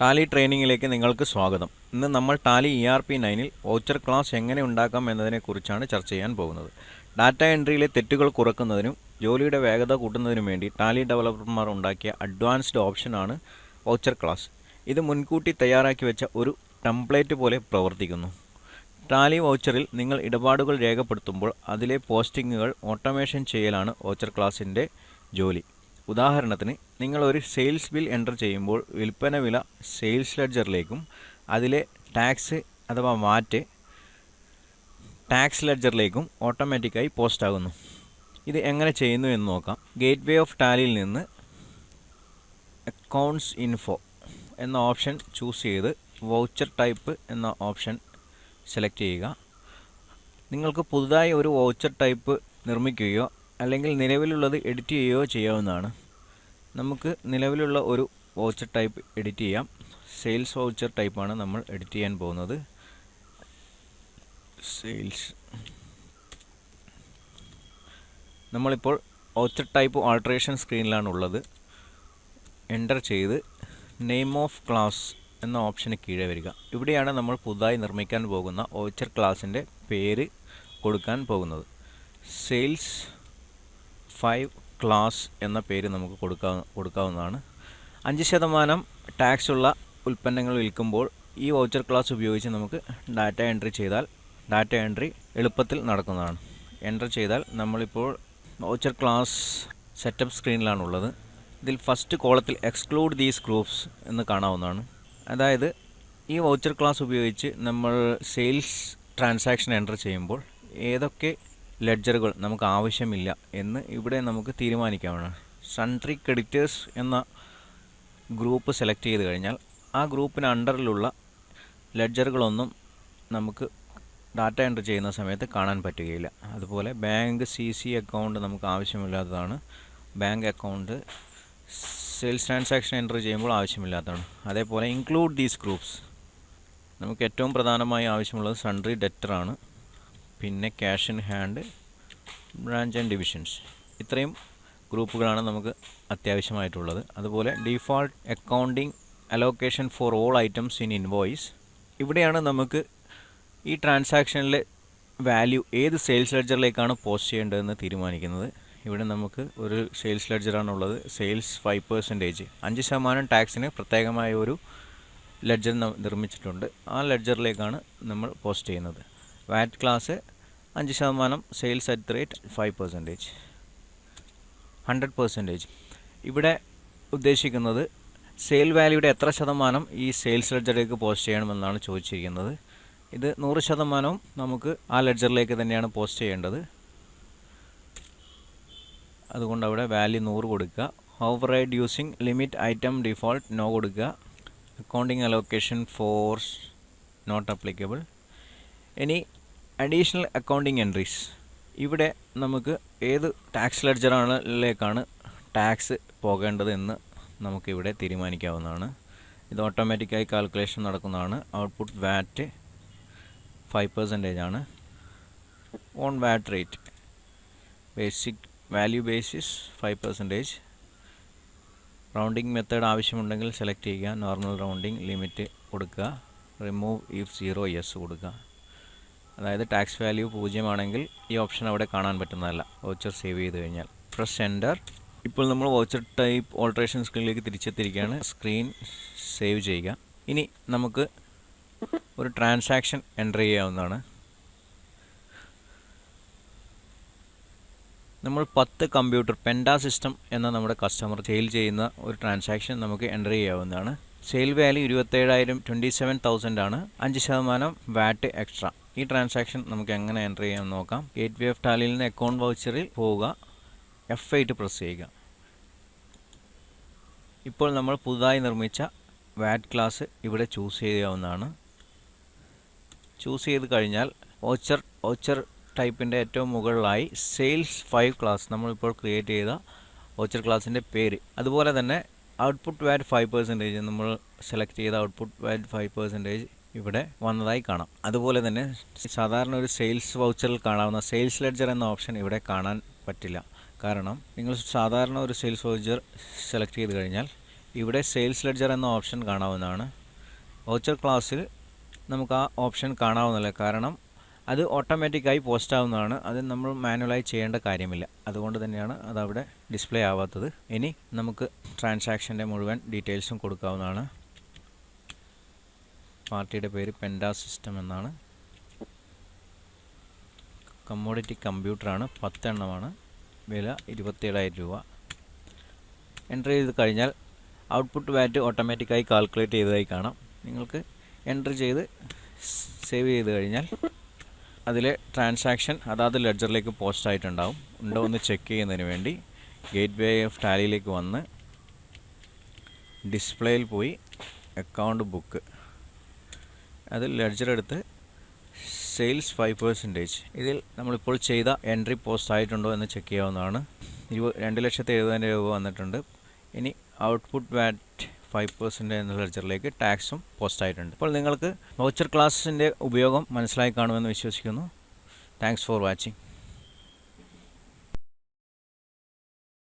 Tally ട്രെയിനിങ്ങിലേക്ക് നിങ്ങൾക്ക് സ്വാഗതം. ഇന്ന് നമ്മൾ ടാലി ഇ ആർ പി നയനിൽ വൗച്ചർ ക്ലാസ് എങ്ങനെ ഉണ്ടാക്കാം എന്നതിനെക്കുറിച്ചാണ് ചർച്ച ചെയ്യാൻ പോകുന്നത്. ഡാറ്റ എൻട്രിയിലെ തെറ്റുകൾ കുറക്കുന്നതിനും ജോലിയുടെ വേഗത കൂട്ടുന്നതിനും വേണ്ടി ടാലി ഡെവലപ്പർമാർ ഉണ്ടാക്കിയ അഡ്വാൻസ്ഡ് ഓപ്ഷനാണ് വൗച്ചർ ക്ലാസ്. ഇത് മുൻകൂട്ടി തയ്യാറാക്കി വെച്ച ഒരു ടെംപ്ലേറ്റ് പോലെ പ്രവർത്തിക്കുന്നു. ടാലി വൗച്ചറിൽ നിങ്ങൾ ഇടപാടുകൾ രേഖപ്പെടുത്തുമ്പോൾ അതിലെ പോസ്റ്റിങ്ങുകൾ ഓട്ടോമേഷൻ ചെയ്യലാണ് വൗച്ചർ ക്ലാസിന്റെ ജോലി. ഉദാഹരണത്തിന് നിങ്ങൾ ഒരു സെയിൽസ് ബിൽ എന്റർ ചെയ്യുമ്പോൾ വിൽപ്പന വില സെയിൽസ് ലെഡ്ജറിലേക്കും അതിലെ ടാക്സ് അഥവാ മാറ്റ് ടാക്സ് ലെഡ്ജറിലേക്കും ഓട്ടോമാറ്റിക്കായി പോസ്റ്റ് ആകുന്നു. ഇത് എങ്ങനെ ചെയ്യുന്നു എന്ന് നോക്കാം. ഗേറ്റ് വേ ഓഫ് ടാലിയിൽ നിന്ന് അക്കൗണ്ട്സ് ഇൻഫോ എന്ന ഓപ്ഷൻ ചൂസ് ചെയ്ത് വൗച്ചർ ടൈപ്പ് എന്ന ഓപ്ഷൻ സെലക്ട് ചെയ്യുക. നിങ്ങൾക്ക് പുതുതായി ഒരു വൗച്ചർ ടൈപ്പ് നിർമ്മിക്കുകയോ അല്ലെങ്കിൽ നിലവിലുള്ളത് എഡിറ്റ് ചെയ്യുകയോ ചെയ്യാവുന്നതാണ്. നമുക്ക് നിലവിലുള്ള ഒരു വൗച്ചർ ടൈപ്പ് എഡിറ്റ് ചെയ്യാം. സെയിൽസ് വൗച്ചർ ടൈപ്പാണ് നമ്മൾ എഡിറ്റ് ചെയ്യാൻ പോകുന്നത്. സെയിൽസ് നമ്മളിപ്പോൾ വൗച്ചർ ടൈപ്പ് ആൾട്രേഷൻ സ്ക്രീനിലാണ് ഉള്ളത്. എന്റർ ചെയ്ത് നെയിം ഓഫ് ക്ലാസ് എന്ന ഓപ്ഷന് കീഴെ വരിക. ഇവിടെയാണ് നമ്മൾ പുതുതായി നിർമ്മിക്കാൻ പോകുന്ന വൗച്ചർ ക്ലാസിന്റെ പേര് കൊടുക്കാൻ പോകുന്നത്. സെയിൽസ് ഫൈവ് ക്ലാസ് എന്ന പേര് നമുക്ക് കൊടുക്കാ കൊടുക്കാവുന്നതാണ്. അഞ്ച് ശതമാനം ടാക്സ് ഉള്ള ഉൽപ്പന്നങ്ങൾ വിൽക്കുമ്പോൾ ഈ വൗച്ചർ ക്ലാസ് ഉപയോഗിച്ച് നമുക്ക് ഡാറ്റ എൻട്രി ചെയ്താൽ ഡാറ്റ എൻട്രി എളുപ്പത്തിൽ നടക്കുന്നതാണ്. എന്റർ ചെയ്താൽ നമ്മളിപ്പോൾ വൗച്ചർ ക്ലാസ് സെറ്റപ്പ് സ്ക്രീനിലാണുള്ളത്. ഇതിൽ ഫസ്റ്റ് കോളത്തിൽ എക്സ്ക്ലൂഡ് ദീസ് ഗ്രൂപ്പ്സ് എന്ന് കാണാവുന്നതാണ്. അതായത് ഈ വൗച്ചർ ക്ലാസ് ഉപയോഗിച്ച് നമ്മൾ സെയിൽസ് ട്രാൻസാക്ഷൻ എന്റർ ചെയ്യുമ്പോൾ ഏതൊക്കെ ലെഡ്ജറുകൾ നമുക്ക് ആവശ്യമില്ല എന്ന് ഇവിടെ നമുക്ക് തീരുമാനിക്കാവുന്നതാണ്. സൺട്രി ക്രെഡിറ്റേഴ്സ് എന്ന ഗ്രൂപ്പ് സെലക്ട് ചെയ്ത് കഴിഞ്ഞാൽ ആ ഗ്രൂപ്പിന് അണ്ടറിലുള്ള ലെഡ്ജറുകളൊന്നും നമുക്ക് ഡാറ്റ എന്റർ ചെയ്യുന്ന സമയത്ത് കാണാൻ പറ്റുകയില്ല. അതുപോലെ ബാങ്ക് സി സി അക്കൗണ്ട് നമുക്ക് ആവശ്യമില്ലാത്തതാണ്. Bank account sales transaction enter ചെയ്യുമ്പോൾ ആവശ്യമില്ലാത്തതാണ്. അതേപോലെ ഇൻക്ലൂഡ് ദീസ് ഗ്രൂപ്പ്സ് നമുക്ക് ഏറ്റവും പ്രധാനമായി ആവശ്യമുള്ളത് സൺട്രി ഡെറ്ററാണ് പിന്നെ cash in hand branch and divisions. ഇത്രയും ഗ്രൂപ്പുകളാണ് നമുക്ക് അത്യാവശ്യമായിട്ടുള്ളത്. അതുപോലെ default accounting allocation for all items in invoice. ഇവിടെയാണ് നമുക്ക് ഈ ട്രാൻസാക്ഷനിലെ വാല്യൂ ഏത് സെയിൽസ് ലെഡ്ജറിലേക്കാണ് പോസ്റ്റ് ചെയ്യേണ്ടതെന്ന് തീരുമാനിക്കുന്നത്. ഇവിടെ നമുക്ക് ഒരു സെയിൽസ് ലെഡ്ജറാണുള്ളത്. Sales five percentage. അഞ്ച് ശതമാനം ടാക്സിന് പ്രത്യേകമായ ഒരു ലെഡ്ജർ നിർമ്മിച്ചിട്ടുണ്ട്. ആ ലെഡ്ജറിലേക്കാണ് നമ്മൾ പോസ്റ്റ് ചെയ്യുന്നത്. വാറ്റ് ക്ലാസ് അഞ്ച് ശതമാനം sales at rate five percentage hundred percentage ഇവിടെ ഉദ്ദേശിക്കുന്നത് സെയിൽ വാല്യൂയുടെ എത്ര ശതമാനം ഈ സെയിൽസ് ലെഡ്ജറിലേക്ക് പോസ്റ്റ് ചെയ്യണമെന്നാണ് ചോദിച്ചിരിക്കുന്നത്. ഇത് നൂറ് ശതമാനവും നമുക്ക് ആ ലെഡ്ജറിലേക്ക് തന്നെയാണ് പോസ്റ്റ് ചെയ്യേണ്ടത്. അതുകൊണ്ട് അവിടെ വാല്യൂ നൂറ് കൊടുക്കുക. Override using limit item default no കൊടുക്കുക. Accounting allocation for not applicable ഇനി അഡീഷണൽ അക്കൗണ്ടിങ് എൻട്രീസ് ഇവിടെ നമുക്ക് ഏത് ടാക്സ് ലെഡ്ജറിലേക്കാണ് ടാക്സ് പോകേണ്ടത് എന്ന് നമുക്കിവിടെ തീരുമാനിക്കാവുന്നതാണ്. ഇത് ഓട്ടോമാറ്റിക്കായി കാൽക്കുലേഷൻ നടക്കുന്നതാണ്. ഔട്ട്പുട്ട് വാറ്റ് ഫൈവ് പെർസെന്റേജ് ആണ്. On VAT rate basic value basis five percentage rounding method ആവശ്യമുണ്ടെങ്കിൽ സെലക്ട് ചെയ്യുക. നോർമൽ റൗണ്ടിങ് ലിമിറ്റ് കൊടുക്കുക. റിമൂവ് ഇഫ് സീറോ യെസ് കൊടുക്കുക. അതായത് ടാക്സ് വാല്യൂ പൂജ്യമാണെങ്കിൽ ഈ ഓപ്ഷൻ അവിടെ കാണാൻ പറ്റുന്നതല്ല. വൗച്ചർ സേവ് ചെയ്ത് കഴിഞ്ഞാൽ. പ്രസ് എന്റർ ഇപ്പോൾ നമ്മൾ വൗച്ചർ ടൈപ്പ് ഓൾട്രേഷൻ സ്ക്രീനിലേക്ക് തിരിച്ചെത്തിയിരിക്കുകയാണ്. സ്ക്രീൻ സേവ് ചെയ്യുക. ഇനി നമുക്ക് ഒരു ട്രാൻസാക്ഷൻ എന്റർ ചെയ്യാവുന്നതാണ്. നമ്മൾ പത്ത് കമ്പ്യൂട്ടർ പെൻഡാ സിസ്റ്റം എന്ന നമ്മുടെ കസ്റ്റമർ സെയിൽ ചെയ്യുന്ന ഒരു ട്രാൻസാക്ഷൻ നമുക്ക് എന്റർ ചെയ്യാവുന്നതാണ്. സെയിൽ വാല്യൂ ഇരുപത്തേഴായിരം ട്വന്റി സെവൻ തൗസൻഡ് ആണ്. അഞ്ച് ശതമാനം വാറ്റ് എക്സ്ട്രാ ഈ ട്രാൻസാക്ഷൻ നമുക്ക് എങ്ങനെ എന്റർ ചെയ്യാമെന്ന് നോക്കാം. ഗേറ്റ് വേ ഓഫ് ടാലിയിൽ നിന്ന് അക്കൗണ്ട് വൗച്ചറിൽ പോവുക. എഫ് എയ്റ്റ് പ്രസ് ചെയ്യുക. ഇപ്പോൾ നമ്മൾ പുതുതായി നിർമ്മിച്ച വാറ്റ് ക്ലാസ് ഇവിടെ ചൂസ് ചെയ്യാവുന്നതാണ്. ചൂസ് ചെയ്ത് കഴിഞ്ഞാൽ ഓച്ചർ ഓച്ചർ ടൈപ്പിന്റെ ഏറ്റവും മുകളിലായി സെയിൽസ് ഫൈവ് ക്ലാസ് നമ്മളിപ്പോൾ ക്രിയേറ്റ് ചെയ്ത ഓച്ചർ ക്ലാസ്സിന്റെ പേര്. അതുപോലെ തന്നെ ഔട്ട്പുട്ട് വാറ്റ് ഫൈവ് പെർസെന്റേജ് നമ്മൾ സെലക്ട് ചെയ്ത ഔട്ട്പുട്ട് വാറ്റ് ഫൈവ് പെർസെന്റേജ് ഇവിടെ വന്നതായി കാണാം. അതുപോലെ തന്നെ സാധാരണ ഒരു സെയിൽസ് വൗച്ചറിൽ കാണാവുന്ന സെയിൽസ് ലെഡ്ജർ എന്ന ഓപ്ഷൻ ഇവിടെ കാണാൻ പറ്റില്ല. കാരണം നിങ്ങൾ സാധാരണ ഒരു സെയിൽസ് വൗച്ചർ സെലക്ട് ചെയ്ത് കഴിഞ്ഞാൽ ഇവിടെ സെയിൽസ് ലെഡ്ജർ എന്ന ഓപ്ഷൻ കാണാവുന്നതാണ്. വൗച്ചർ ക്ലാസ്സിൽ നമുക്ക് ആ ഓപ്ഷൻ കാണാവുന്നില്ല കാരണം അത് ഓട്ടോമാറ്റിക്കായി പോസ്റ്റ് ആവുന്നതാണ്. അത് നമ്മൾ മാനുവലായി ചെയ്യേണ്ട കാര്യമില്ല. അതുകൊണ്ട് തന്നെയാണ് അതവിടെ ഡിസ്പ്ലേ ആവാത്തത്. ഇനി നമുക്ക് ട്രാൻസാക്ഷന്റെ മുഴുവൻ ഡീറ്റെയിൽസും കൊടുക്കാവുന്നതാണ്. പാർട്ടിയുടെ പേര് പെൻഡാ സിസ്റ്റം എന്നാണ്. കമ്മോഡിറ്റി കമ്പ്യൂട്ടറാണ്. പത്തെണ്ണമാണ്. വില ഇരുപത്തേഴായിരം രൂപ. എന്റർ ചെയ്ത് കഴിഞ്ഞാൽ ഔട്ട്പുട്ട് വാറ്റ് ഓട്ടോമാറ്റിക്കായി കാൽക്കുലേറ്റ് ചെയ്തതായി കാണാം. നിങ്ങൾക്ക് എന്റർ ചെയ്ത് സേവ് ചെയ്ത് കഴിഞ്ഞാൽ അതിലെ ട്രാൻസാക്ഷൻ അതാത് ലെഡ്ജറിലേക്ക് പോസ്റ്റ് ആയിട്ടുണ്ടാവും. ഉണ്ടോ എന്ന് ചെക്ക് ചെയ്യുന്നതിന് വേണ്ടി ഗേറ്റ് വേ ഓഫ് ടാലിയിലേക്ക് വന്ന് ഡിസ്പ്ലേയിൽ പോയി അക്കൗണ്ട് ബുക്ക് അതിൽ ലെഡ്ജർ എടുത്ത് സെയിൽസ് ഫൈവ് പെർസെന്റേജ് ഇതിൽ നമ്മളിപ്പോൾ ചെയ്ത എൻട്രി പോസ്റ്റ് ആയിട്ടുണ്ടോ എന്ന് ചെക്ക് ചെയ്യാവുന്നതാണ്. ഇരുപത് രണ്ട് ലക്ഷത്തി എഴുപതിനായിരം രൂപ വന്നിട്ടുണ്ട്. ഇനി ഔട്ട്പുട്ട് വാറ്റ് ഫൈവ് പെർസെന്റ് എന്ന ലെഡ്ജറിലേക്ക് ടാക്സും പോസ്റ്റ് ആയിട്ടുണ്ട്. അപ്പോൾ നിങ്ങൾക്ക് വൗച്ചർ ക്ലാസ്സിന്റെ ഉപയോഗം മനസ്സിലായി കാണുമെന്ന് വിശ്വസിക്കുന്നു. Thanks for watching